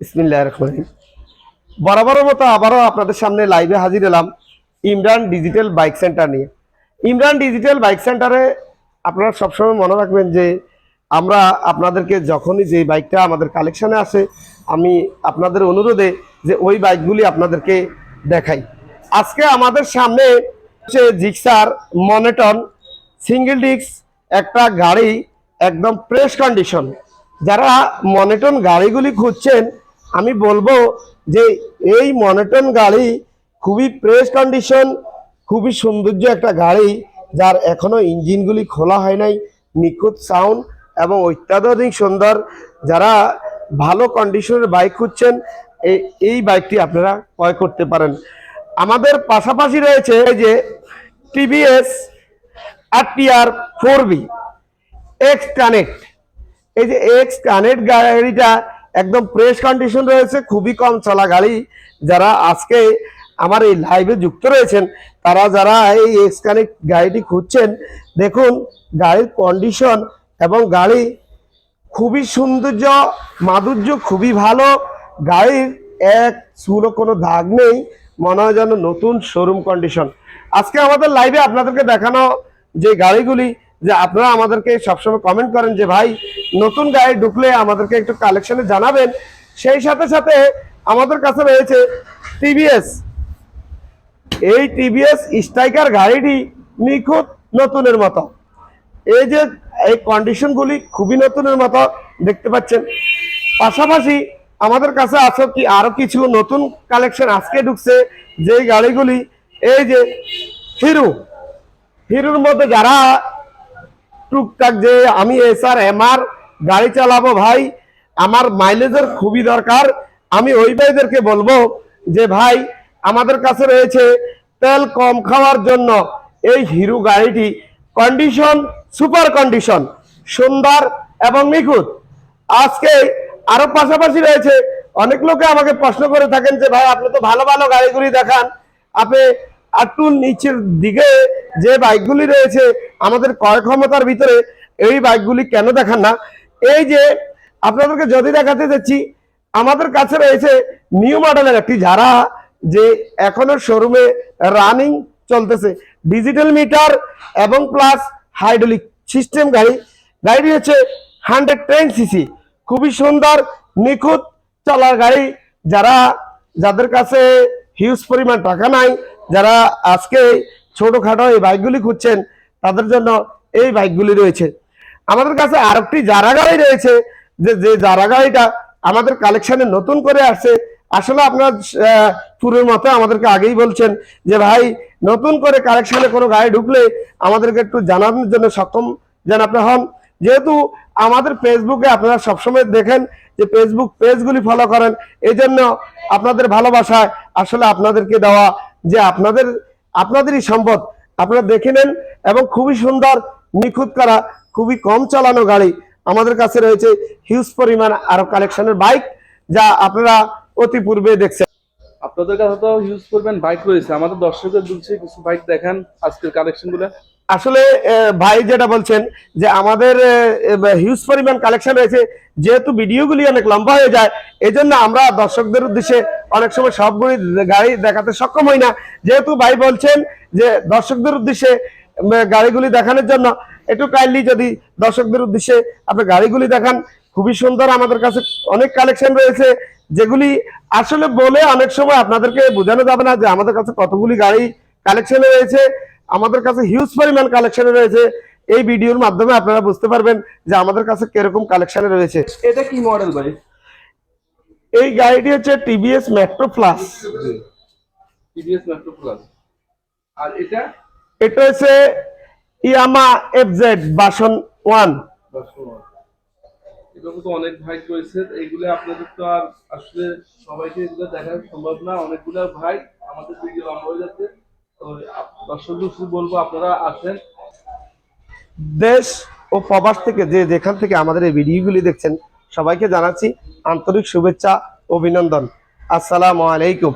বিসমিল্লাহ রহমান মতো আবারও আপনাদের সামনে লাইভে হাজির এলাম ইমরান ডিজিটাল বাইক সেন্টার নিয়ে। ইমরান ডিজিটাল বাইক সেন্টারে আপনারা সবসময় মনে রাখবেন যে আমরা আপনাদেরকে যখনই যে বাইকটা আমাদের কালেকশানে আসে, আমি আপনাদের অনুরোধে যে ওই বাইকগুলি আপনাদেরকে দেখাই। আজকে আমাদের সামনে হচ্ছে জিক্সার মনেটন সিঙ্গেল ডিক্স একটা গাড়ি একদম প্রেস কন্ডিশন যারা মনেটন গাড়িগুলি খুঁজছেন আমি বলব যে এই মনেটন গাড়ি খুবই প্রেস কন্ডিশন খুবই সৌন্দর্য একটা গাড়ি, যার এখনও ইঞ্জিনগুলি খোলা হয় নাই, নিখুঁত সাউন্ড এবং অত্যাধুনিক সুন্দর। যারা ভালো কন্ডিশনের বাইক খুঁজছেন এই বাইকটি আপনারা ক্রয় করতে পারেন। আমাদের পাশাপাশি রয়েছে যে টিভিএস আর TR four V X connect এই যে এক্স কানেক্ট গাড়িটা একদম প্রেস কন্ডিশন রয়েছে, খুবই কম চলা গাড়ি যারা আজকে আমার এই লাইভে যুক্ত রয়েছেন, তারা যারা এই এক্স গাড়িটি খুঁজছেন, দেখুন গাড়ির কন্ডিশন এবং গাড়ি খুবই সৌন্দর্য, মাধুর্য খুবই ভালো, গাড়ির এক চুলো কোনো দাগ নেই, মনে হয় যেন নতুন শোরুম কন্ডিশন আজকে আমাদের লাইভে আপনাদেরকে দেখানো যে গাড়িগুলি যে আপনারা আমাদেরকে সবসময় কমেন্ট করেন যে, ভাই, নতুন গাড়ি ঢুকলে আমাদেরকে একটু কালেকশনে জানাবেন। সেই সাথে সাথে আমাদের কাছে রয়েছে টিভিএস এই টিভিএস স্ট্রাইকার গাড়িটি নিখুঁত নতুনের মতো। এই যে, এই কন্ডিশনগুলি খুবই নতুনের মতো, দেখতে পাচ্ছেন। পাশাপাশি আমাদের কাছে আছে কি, আরও কিছু নতুন কালেকশন আজকে ঢুকছে। যে গাড়িগুলি, এই যে হিরো হিরোর মধ্যে যারা টুকটাক যে আমি এসআর, এমআর গাড়ি চালাবো ভাই, আমার মাইলেজের খুবই দরকার। আমি ওই ভাইদেরকে বলব যে, ভাই, আমাদের কাছে রয়েছে তেল কম খাওয়ার জন্য এই হিরো গাড়িটি। কন্ডিশন, সুপার কন্ডিশন, সুন্দর এবং নিখুঁত। আজকে আরও পাশাপাশি রয়েছে। অনেক লোকে আমাকে প্রশ্ন করে থাকেন যে, ভাই, আপনি তো ভালো ভালো গাড়িগুলি দেখান। আপনি একটু নিচের দিকে যে বাইকগুলি রয়েছে, আমাদের ক্রয় ক্ষমতার ভিতরে এই বাইকগুলি কেন দেখান না? এই যে আপনাদেরকে যদি দেখাতে যাচ্ছি, আমাদের কাছে রয়েছে নিউ মডেলের একটি যারা যে এখনও শোরুমে রানিং চলতেছে। ডিজিটাল মিটার এবং প্লাস হাইড্রোলিক সিস্টেম গাড়ি। গাড়িটি হচ্ছে হান্ড্রেড টেন সিসি খুবই সুন্দর, নিখুঁত চলার গাড়ি। যারা, যাদের কাছে হিউজ পরিমাণ টাকা নাই যারা আজকে ছোটখাটো এই বাইকগুলি খুঁজছেন, তাদের জন্য এই বাইকগুলি রয়েছে। আমাদের কাছে আরেকটি যারা গাড়ি রয়েছে, যে যে যারা গাড়িটা আমাদের কালেকশনে নতুন করে আসছে। আসলে আপনার পুরোর মতো আমাদেরকে আগেই বলছেন যে, ভাই, নতুন করে কালেকশনে কোনো গাড়ি ঢুকলে আমাদেরকে একটু জানানোর জন্য সক্ষম যেন আপনি হন। যেহেতু আমাদের ফেসবুকে আপনারা সবসময় দেখেন যে ফেসবুক পেজগুলি ফলো করেন এই জন্য আপনাদের ভালোবাসায় আসলে আপনাদেরকে দেওয়া যে আপনাদের, আপনাদেরই সম্পদ। আপনারা দেখে নেন এবং খুবই সুন্দর, নিখুঁত করা, খুবই কম চালানো গাড়ি আমাদের কাছে রয়েছে। হিউজ পরিমাণ আরও কালেকশনের বাইক যা আপনারা অতি পূর্বে দেখছেন। আপনাদের কাছে তো ইউজ করবেন বাইক রয়েছে। আমাদের দর্শকদের দুলছে কিছু বাইক দেখান আজকের কালেকশনগুলো। আসলে ভাই যেটা বলছেন যে আমাদের হিউজ পরিমাণ কালেকশন রয়েছে, যেহেতু ভিডিওগুলি অনেক লম্বা হয়ে যায় এই জন্য আমরা দর্শকদের উদ্দেশ্যে অনেক সময় সবগুলি গাড়ি দেখাতে সক্ষম হই না। যেহেতু ভাই বলছেন যে দর্শকদের উদ্দেশ্যে গাড়িগুলি দেখানোর জন্য, একটু কাইন্ডলি যদি দর্শকদের উদ্দেশ্যে আপনি গাড়িগুলি দেখান, খুবই সুন্দর আমাদের কাছে অনেক কালেকশন রয়েছে, যেগুলি আসলে বলে অনেক সময় আপনাদেরকে বোঝানো যাবে না যে আমাদের কাছে কতগুলি গাড়ি কালেকশন রয়েছে। আমাদের কাছে হিউজ পরিমাণ কালেকশনে রয়েছে। এই ভিডিওর মাধ্যমে আপনারা বুঝতে পারবেন যে আমাদের কাছে কীরকম কালেকশনে রয়েছে। এটা কি মডেল ভাই? এই গাড়িটি হচ্ছে TVS Metro plus TVS Metro plus আর এটা? এটা হচ্ছে ইয়ামা এফজেড বাসন ওয়ান এরকম তো অনেক ভাই রয়েছে এইগুলো আপনাদের তো আর আসলে সবাইকে এগুলো দেখা সম্ভব না। অনেকগুলো ভাই আমাদের ভিডিও লম্বা হয়ে যাচ্ছে। দেশ ও প্রবাস থেকে যে যেখান থেকে আমাদের এই ভিডিওগুলি দেখছেন, সবাইকে জানাচ্ছি আন্তরিক শুভেচ্ছা, অভিনন্দন। আসসালামু আলাইকুম।